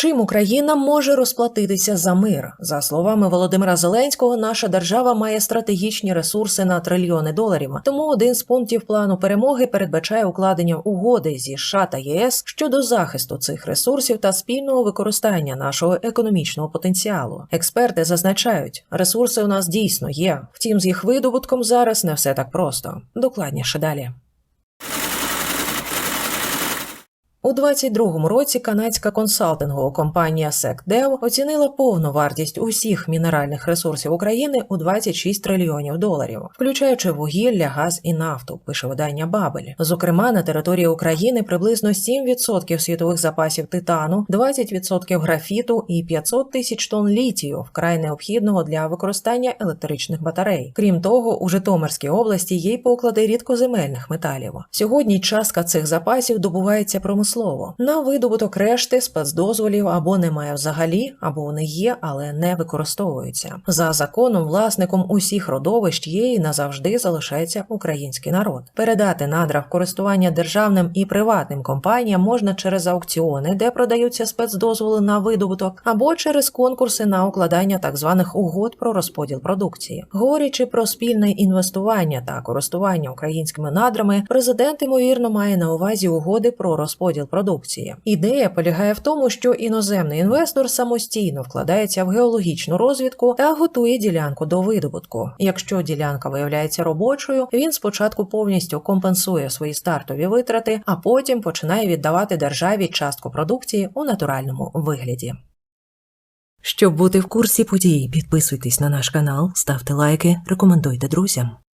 Чим Україна може розплатитися за мир? За словами Володимира Зеленського, наша держава має стратегічні ресурси на трильйони доларів. Тому один з пунктів плану перемоги передбачає укладення угоди зі США та ЄС щодо захисту цих ресурсів та спільного використання нашого економічного потенціалу. Експерти зазначають, ресурси у нас дійсно є. Втім, з їх видобутком зараз не все так просто. Докладніше далі. У 22-му році канадська консалтингова компанія SecDev оцінила повну вартість усіх мінеральних ресурсів України у 26 трильйонів доларів, включаючи вугілля, газ і нафту, пише видання Бабель. Зокрема, на території України приблизно 7% світових запасів титану, 20% графіту і 500 тисяч тонн літію, вкрай необхідного для використання електричних батарей. Крім того, у Житомирській області є й поклади рідкоземельних металів. Сьогодні частка цих запасів добувається промислово. На видобуток решти спецдозволів або немає взагалі, або вони є, але не використовуються. За законом, власником усіх родовищ є і назавжди залишається український народ. Передати надра в користування державним і приватним компаніям можна через аукціони, де продаються спецдозволи на видобуток, або через конкурси на укладання так званих угод про розподіл продукції. Говорячи про спільне інвестування та користування українськими надрами, президент ймовірно має на увазі угоди про розподіл продукції. Ідея полягає в тому, що іноземний інвестор самостійно вкладається в геологічну розвідку та готує ділянку до видобутку. Якщо ділянка виявляється робочою, він спочатку повністю компенсує свої стартові витрати, а потім починає віддавати державі частку продукції у натуральному вигляді. Щоб бути в курсі подій, підписуйтесь на наш канал, ставте лайки, рекомендуйте друзям.